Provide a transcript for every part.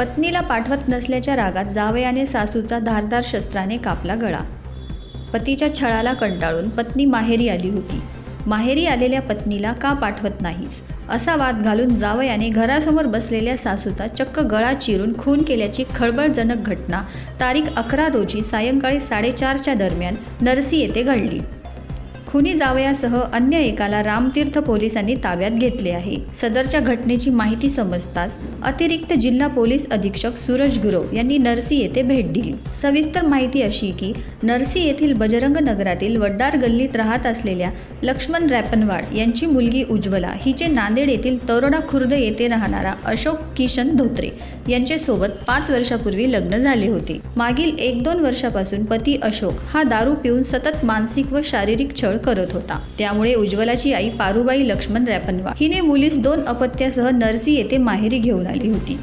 पत्नीला पाठवत नसल्याच्या रागात जावयाने सासूचा धारदार शस्त्राने कापला गळा. पतीच्या छळाला कंटाळून पत्नी माहेरी आली होती. माहेरी आलेल्या पत्नीला का पाठवत नाहीस? असा वाद घालून जावयाने घरासमोर बसलेल्या सासूचा चक्क गळा चिरून खून केल्याची खळबळजनक घटना तारीख अकरा रोजी सायंकाळी साडेचारच्या दरम्यान नरसी येथे घडली. खुनी जावयासह अन्य एकाला रामतीर्थ पोलिसांनी ताब्यात घेतले आहे. सदरच्या घटनेची माहिती समजताच अतिरिक्त जिल्हा पोलीस अधीक्षक सूरज गुरव यांनी नरसी येथे भेट दिली. सविस्तर माहिती अशी की नरसी येथील बजरंग नगरातील वड्डार गल्लीत राहत असलेल्या लक्ष्मण रॅपनवाड यांची मुलगी उज्ज्वला हिचे नांदेड येथील तरोडा खुर्द येथे राहणारा अशोक किशन धोत्रे यांच्यासोबत पाच वर्षापूर्वी लग्न झाले होते. मागील एक दोन वर्षापासून पती अशोक हा दारू पिऊन सतत मानसिक व शारीरिक छळ करत होता. त्यामुळे उज्ज्वलाची आई पारुबाई लक्ष्मण रॅपनवा हिने मुलीस दोन अपत्यासह नरसी येथे माहेरी घेऊन आली होती.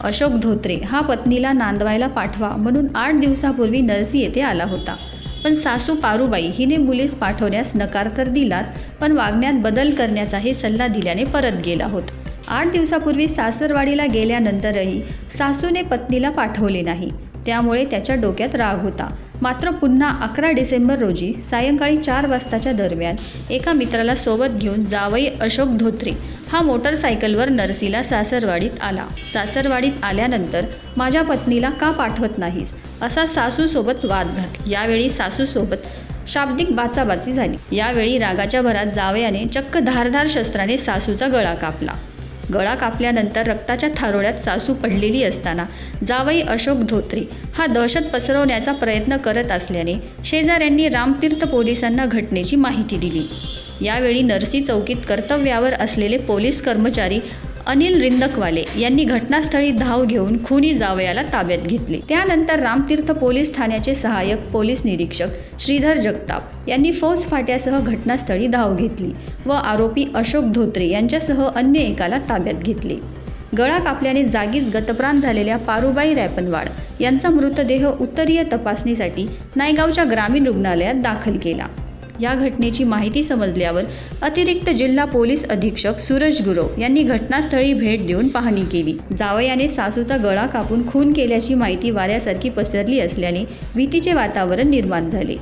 अशोक धोत्रे हा पत्नीला नांदवायला पाठवा म्हणून आठ दिवसापूर्वी नरसी येथे आला होता. पण सासू पारुबाई हिने मुलीस पाठवण्यास नकार तर दिलाच पण वागण्यात बदल करण्याचाही सल्ला दिल्याने परत गेला होता. आठ दिवसापूर्वी सासरवाडीला गेल्यानंतरही सासूने पत्नीला पाठवले नाही. त्यामुळे त्याच्या डोक्यात राग होता. मात्र पुन्हा अकरा डिसेंबर रोजी सायंकाळी चार वाजताच्या दरम्यान एका मित्राला सोबत घेऊन जावई अशोक धोत्रे हा मोटरसायकलवर नरसीला सासरवाडीत आला. सासरवाडीत आल्यानंतर माझ्या पत्नीला का पाठवत नाहीस? असा सासूसोबत वाद घात यावेळी सासूसोबत शाब्दिक बाचाबाची झाली. यावेळी रागाच्या भरात जावयाने चक्क धारधार शस्त्राने सासूचा गळा कापला. गळा कापल्यानंतर रक्ताच्या थारोळ्यात सासू पडलेली असताना जावई अशोक धोत्रे हा दहशत पसरवण्याचा प्रयत्न करत असल्याने शेजाऱ्यांनी रामतीर्थ पोलिसांना घटनेची माहिती दिली. यावेळी नरसी चौकीत कर्तव्यावर असलेले पोलीस कर्मचारी अनिल रिंदकवाले यांनी घटनास्थळी धाव घेऊन खुनी जावयाला ताब्यात घेतले. त्यानंतर रामतीर्थ पोलीस ठाण्याचे सहाय्यक पोलीस निरीक्षक श्रीधर जगताप यांनी फौज फाट्यासह घटनास्थळी धाव घेतली व आरोपी अशोक धोत्रे यांच्यासह अन्य एकाला ताब्यात घेतले. गळा कापल्याने जागीच गतप्राण झालेल्या पारुबाई रॅपनवाड यांचा मृतदेह उत्तरीय तपासणीसाठी नायगावच्या ग्रामीण रुग्णालयात दाखल केला. या घटनेची माहिती समजल्यावर अतिरिक्त जिल्हा पोलीस अधीक्षक सूरज गुरव यांनी घटनास्थळी भेट देऊन पाहणी केली. जावयाने सासूचा गळा कापून खून केल्याची माहिती वाऱ्यासारखी पसरली असल्याने भीतीचे वातावरण निर्माण झाले.